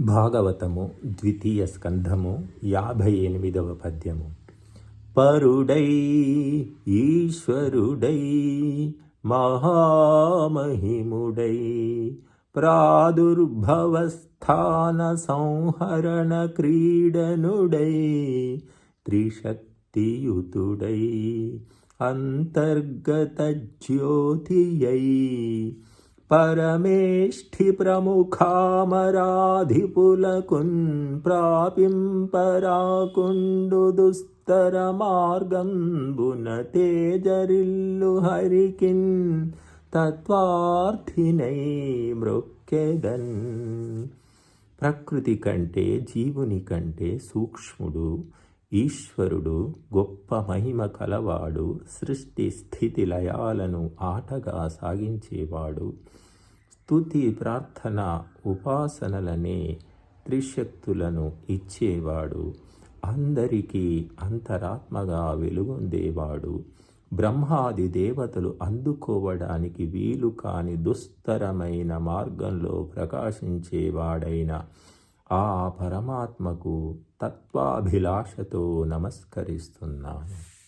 భాగవతము ద్వితీయ స్కంధము యాభై ఎనిమిదవ పద్యము. పరుడై ఈశ్వరుడై మహామహిముడై ప్రాదుర్భవస్థాన సంహరణ క్రీడనుడై త్రిశక్తియుతుడై అంతర్గత జ్యోతియై పరమేష్ఠి ప్రముఖామరాధిపులకున్ ప్రాపింపరాకుండు దుస్తర మార్గంబున తేజరిల్లు హరికిన్ తత్వార్థినై మృక్కెదన్. ప్రకృతి కంటే జీవుని కంటే సూక్ష్ముడు ఈశ్వరుడు గొప్ప మహిమ కలవాడు సృష్టి స్థితి లయాలను ఆటగా సాగించేవాడు. స్తుతి ప్రార్థన ఉపాసనలనే త్రిశక్తులను ఇచ్చేవాడు. అందరికీ అంతరాత్మగా వెలుగొందేవాడు. బ్రహ్మాది దేవతలు అందుకోవడానికి వీలు కాని దుస్తరమైన మార్గంలో ప్రకాశించేవాడైన ఆ పరమాత్మకు తత్వాభిలాషతో నమస్కరిస్తున్నాను.